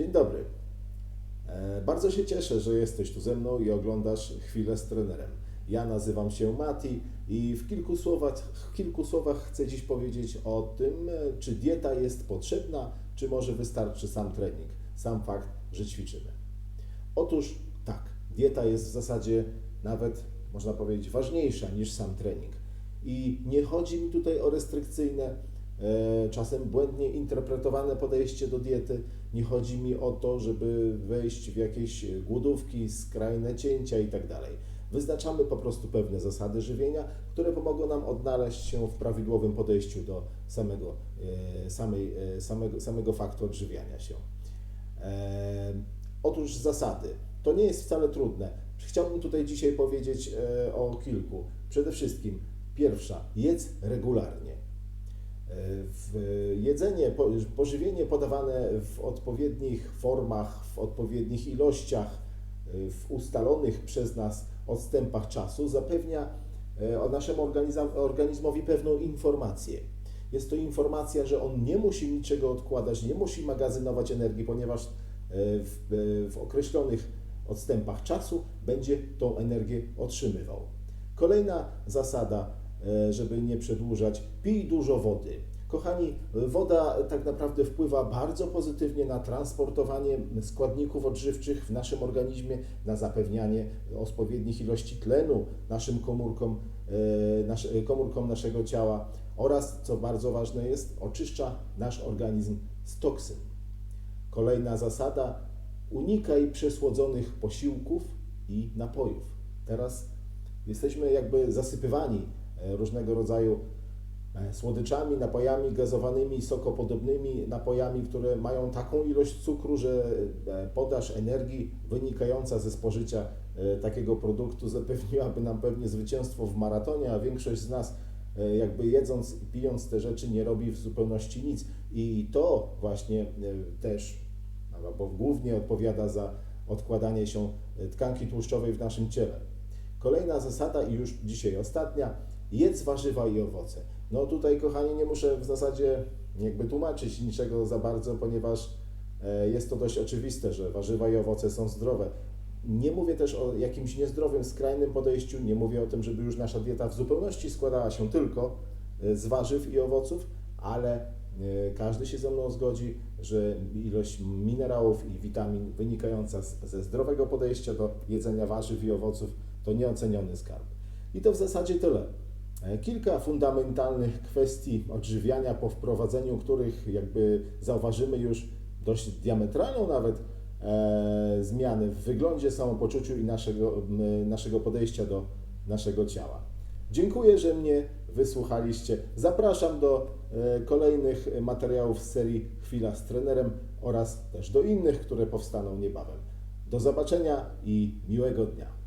Dzień dobry. E, Bardzo się cieszę, że jesteś tu ze mną i oglądasz chwilę z trenerem. Ja nazywam się Mati i w kilku słowach, w kilku słowach chcę dziś powiedzieć o tym, e, czy dieta jest potrzebna, czy może wystarczy sam trening, sam fakt, że ćwiczymy. Otóż tak, dieta jest w zasadzie nawet, można powiedzieć, ważniejsza niż sam trening. I nie chodzi mi tutaj o restrykcyjne, czasem błędnie interpretowane podejście do diety. Nie chodzi mi o to, żeby wejść w jakieś głodówki, skrajne cięcia itd. Wyznaczamy po prostu pewne zasady żywienia, które pomogą nam odnaleźć się w prawidłowym podejściu do samego, e, samej, e, samego, samego faktu odżywiania się. E, Otóż zasady. To nie jest wcale trudne. Chciałbym tutaj dzisiaj powiedzieć e, o kilku. Przede wszystkim, pierwsza, jedz regularnie. E, jedzenie, po- pożywienie podawane w odpowiednich formach, w odpowiednich ilościach, e, w ustalonych przez nas odstępach czasu zapewnia e, naszemu organizm- organizmowi pewną informację. Jest to informacja, że on nie musi niczego odkładać, nie musi magazynować energii, ponieważ e, w, w określonych odstępach czasu będzie tą energię otrzymywał. Kolejna zasada, e, żeby nie przedłużać, pij dużo wody. Kochani, woda tak naprawdę wpływa bardzo pozytywnie na transportowanie składników odżywczych w naszym organizmie, na zapewnianie odpowiednich ilości tlenu naszym komórkom, e, nasz, komórkom naszego ciała oraz, co bardzo ważne jest, oczyszcza nasz organizm z toksyn. Kolejna zasada: unikaj przesłodzonych posiłków i napojów. Teraz jesteśmy jakby zasypywani e, różnego rodzaju e, słodyczami, napojami gazowanymi, sokopodobnymi napojami, które mają taką ilość cukru, że e, podaż energii wynikająca ze spożycia e, takiego produktu zapewniłaby nam pewnie zwycięstwo w maratonie, a większość z nas e, jakby jedząc i pijąc te rzeczy nie robi w zupełności nic. I to właśnie e, też, albo głównie odpowiada za odkładanie się e, tkanki tłuszczowej w naszym ciele. Kolejna zasada i już dzisiaj ostatnia, jedz warzywa i owoce. No tutaj kochani nie muszę w zasadzie jakby tłumaczyć niczego za bardzo, ponieważ e, jest to dość oczywiste, że warzywa i owoce są zdrowe. Nie mówię też o jakimś niezdrowym, skrajnym podejściu, nie mówię o tym, żeby już nasza dieta w zupełności składała się tylko e, z warzyw i owoców, ale e, każdy się ze mną zgodzi, że ilość minerałów i witamin wynikająca ze zdrowego podejścia do jedzenia warzyw i owoców to nieoceniony skarb. I to w zasadzie tyle. E, Kilka fundamentalnych kwestii odżywiania, po wprowadzeniu których jakby zauważymy już dość diametralną nawet e, zmiany w wyglądzie, samopoczuciu i naszego, m, naszego podejścia do naszego ciała. Dziękuję, że mnie wysłuchaliście. Zapraszam do e, kolejnych materiałów z serii Chwila z trenerem oraz też do innych, które powstaną niebawem. Do zobaczenia i miłego dnia.